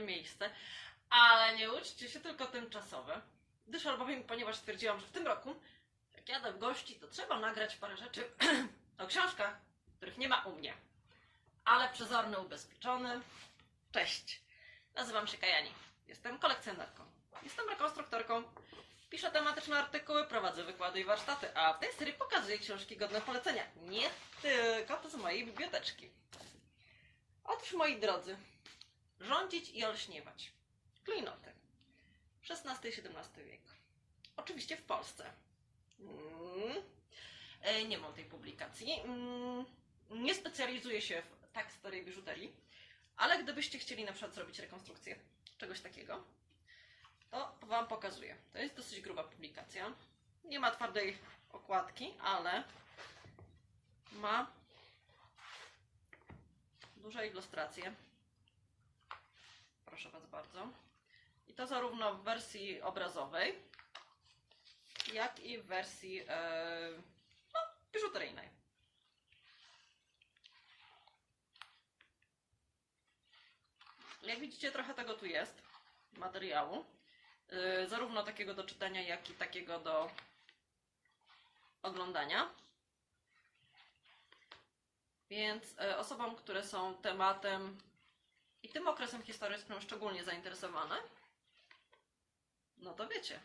Miejsce. Ale nie uczcie się tylko tymczasowe. Gdyż albowiem, ponieważ stwierdziłam, że w tym roku, jak jadę w gości, to trzeba nagrać parę rzeczy o książkach, których nie ma u mnie. Ale przezorny ubezpieczony. Cześć. Nazywam się Kajani. Jestem kolekcjonerką. Jestem rekonstruktorką. Piszę tematyczne artykuły, prowadzę wykłady i warsztaty, a w tej serii pokazuję książki godne polecenia. Nie tylko to z mojej biblioteczki. Otóż, moi drodzy, rządzić i olśniewać. Klejnoty. XVI i XVII wiek. Oczywiście w Polsce. Mm. E, Nie mam tej publikacji. Mm. Nie specjalizuję się w tak starej biżuterii, ale gdybyście chcieli na przykład zrobić rekonstrukcję czegoś takiego, to Wam pokazuję. To jest dosyć gruba publikacja. Nie ma twardej okładki, ale ma duże ilustracje. Proszę Was bardzo. I to zarówno w wersji obrazowej, jak i w wersji e, no, biżuteryjnej. Jak widzicie, trochę tego tu jest, materiału. E, zarówno takiego do czytania, jak i takiego do oglądania. Więc e, osobom, które są tematem i tym okresem historycznym szczególnie zainteresowane, no to wiecie.